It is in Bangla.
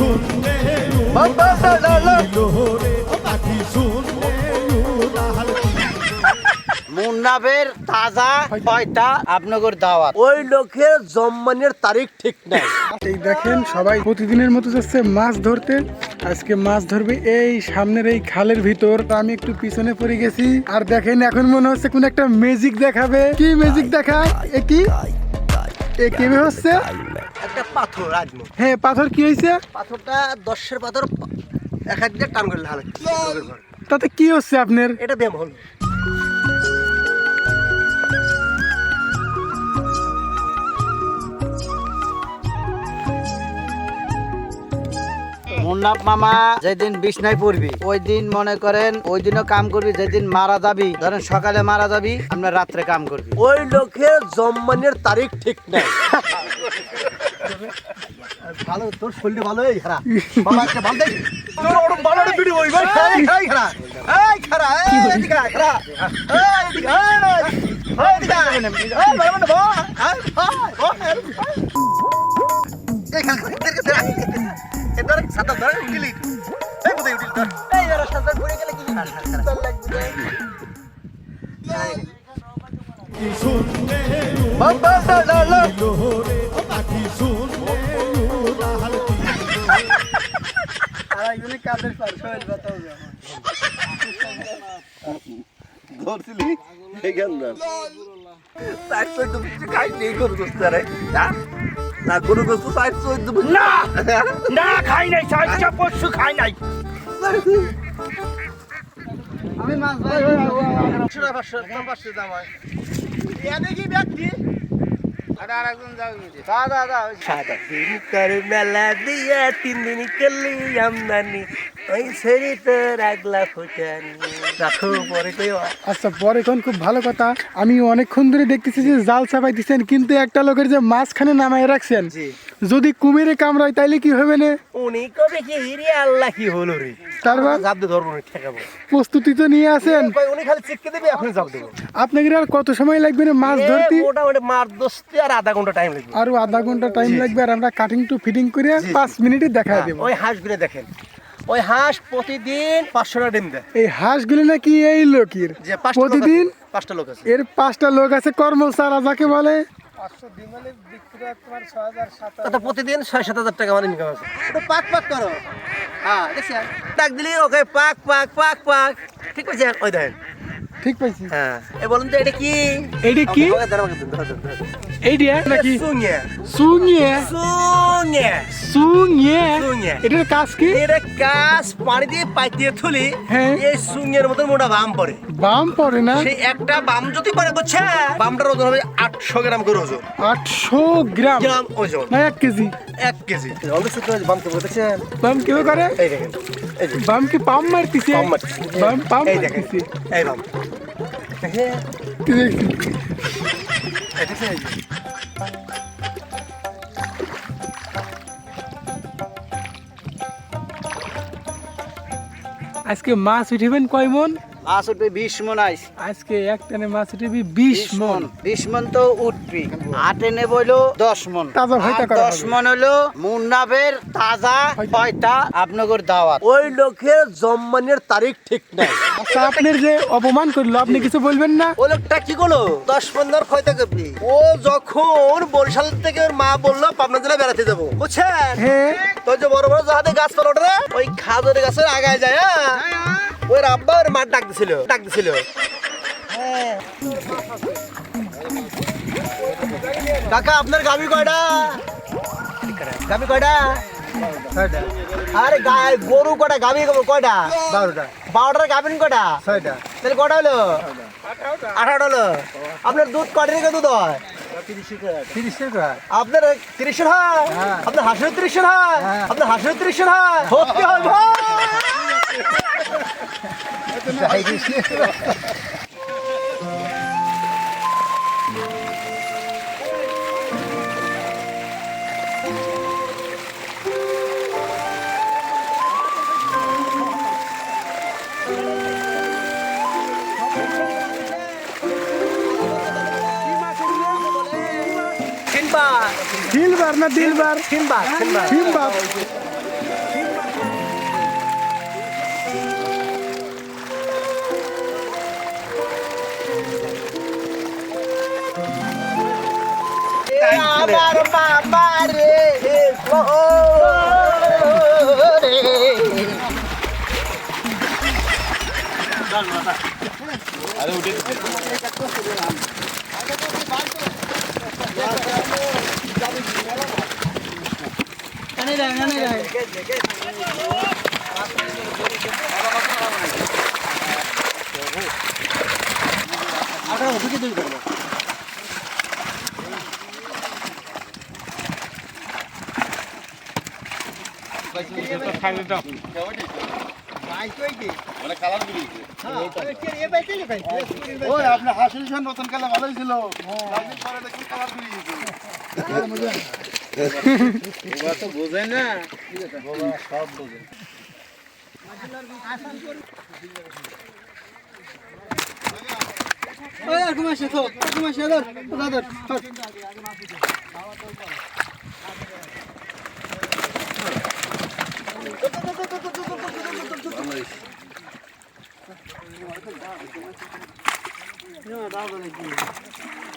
सुनने বাবা দাদা लोरे पाखी सुनने उड़ाल মুন্নাবের তাজা পয়তা আপনাদের দাওয়াত ওই লোকের জম্মানের তারিখ ঠিক নাই এই দেখেন সবাই প্রতিদিনের মতো যাচ্ছে মাছ ধরতে আজকে মাছ ধরবে এই সামনের এই খালের ভিতর তো আমি একটু পিছনে পড়ে গেছি আর দেখেন এখন মনে হচ্ছে কোন একটা ম্যাজিক দেখাবে কি ম্যাজিক দেখায় এ কি এ কি হচ্ছে একটা পাথর আজমো হ্যাঁ পাথর কি হয়েছে? পাথরটা দশের পাথর এক হাত টান করলে হালে। তাতে কি হচ্ছে আপনার? এটা ব্যায়াম হলো মুন্নাব মামা যেদিন বিছনায় পড়বি ওই দিন মনে করেন ওই দিনও কাম করবি যেদিন মারা যাবি ধরেন সকালে মারা যাবি আপনার রাত্রে কাম করবি ওই লোকের জম্মানের তারিখ ঠিক নাই ভালো তোর শরীরটা ভালো এই খারা বাবা একটা ভালো দেখ তোর ওর ভালো ভিডিও ওই ভাই এই এই খারা এই খারা এই এদিকে আয়, খারা এই এদিকে এই এদিকে এই ভালো মতো বল, আয়, আয়, বল, এই ধরেন উঠিলি এই বোধহয় উঠিল ধর। এই এরা সাজা ঘুরে গেলে কি তোর লাগবে বাবা ধরছিলি? এখান না তার সঙ্গে কিছু না গরু গোস্ত তাই চোদ্দ না না খাই নাই চারটা পশু খাই নাই আমি মাছ ভাই পাঁচশো টাকা পাঁচশো দাম হয় এনে কি ব্যক্তি সাদা মেলা দিয়া তিন দিন আমদানি। ওই ফুটানি। রাখো পরে কই আচ্ছা পরে এখন খুব ভালো কথা। আমি অনেকক্ষণ ধরে দেখতেছি যে জাল চাপাই দিচ্ছেন কিন্তু একটা লোকের যে মাঝখানে নামায় রাখছেন যদি কুমিরে কামড়ায় তাইলে কি হবে না? উনি কবে কি হিরে আল্লাহ কি হলো রে? তারপর? ধরবো না ঠেকাবো প্রস্তুতি তো নিয়ে আছেন উনি খালি দেবে দেবো আপনাকে আর কত সময় লাগবে না মাছ ধরতে? মোটামুটি মার দোস্তে আর আধা ঘণ্টা টাইম লাগবে। আরও আধা ঘণ্টা টাইম লাগবে আর আমরা কাটিং টু ফিটিং করে পাঁচ মিনিটে দেখায় দেবো। ওই হাঁসগুলো দেখেন। ওই হাঁস প্রতিদিন পাঁচশো টাকা ডিম দেয়। এই হাঁসগুলি নাকি এই লোকের? প্রতিদিন পাঁচটা লোক আছে। এর পাঁচটা লোক আছে কর্মচারা যাকে বলে প্রতিদিন ছয় সাত হাজার টাকা আমার ইনকাম আছে তো পাক পাক করো। হ্যাঁ দেখছেন ডাক দিলি ওকে পাক পাক পাক পাক। ঠিক আছে ওই দেখেন। ঠিক পাইছি হ্যাঁ। এ বলুন তো এটা কি? এইটা কি? এইটা নাকি? সুঙে সুঙে সুঙিয়ে সুঙে। এটার কাজ কি? এটা কাজ পানি দিয়ে দিয়ে থুলি হ্যাঁ। এই সুঙের মতন মোটা বাম পড়ে। বাম পড়ে না? সেই একটা বাম যদি পড়ে বুঝছে? বামটার ওজন হবে আটশো গ্রাম করে ওজন। আটশো গ্রাম? গ্রাম ওজন। না এক কেজি। এক কেজি। অনেক সূত্র বাম কেমন দেখছেন? বাম কেউ করে? এই দেখেন বাম কি পাম মারতিছে? পাম মারতিছে। বাম পাম এই দেখেন এই বাম। দেখেন কি দেখছি? এই দেখেন এই যে। আজকে মাছ উঠিবেন কয় মন? মাছ উঠবে বিশ মন আইস। আজকে এক টানে মাছ উঠিবি বিশ মন। বিশ মন তো উঠবি। আটে নেব হইল দশ মন। দশ মন হলো মুন্নাবের তাজা আপনাদের দাওয়াত। ওই লোকের জম্মানের তারিখ ঠিক নাই। আচ্ছা আপনার যে অপমান করল আপনি কিছু বলবেন না? ও লোকটা কি করল? দশ পনেরো খয়তা করবি ও যখন বরিশাল থেকে ওর মা বলল পাবনা জেলা বেড়াতে যাব। বুঝছেন? হ্যাঁ। তো যে বড় বড় জাহাজে গাছ পালা ওঠে না, ওই খাজুর গাছের আগায় যায় হ্যাঁ? ওই রাব্বা ওর মাঠ ডাক দিছিল ডাক দিছিল কাকা আপনার গাবি কয়টা? গাবি কয়টা? আরে গরু কয়টা গাবি কয়টা? বারোটা। বারোটার গাবিন কয়টা ছয়টা। তাহলে কটা হলো? আঠারোটা হলো। আপনার দুধ কয়টা থেকে দুধ হয়? আপনার তিরিশের হয়? আপনার হাঁসের তিরিশের হয়? আপনার হাঁসের তিরিশের হয়? সত্যি হয় ভাই Dilber, ne Dilber? Dilber, Dilber. Dilber. বাবা রে আরে উঠে কানে ওদিকে দুই করবা খাইতে দাও আপনার হাসিল খান নতুন কালে ভালোই ছিল। তো বোঝেন না সব বোঝেন Olha como é que eu tô, como é que eu tô, দাও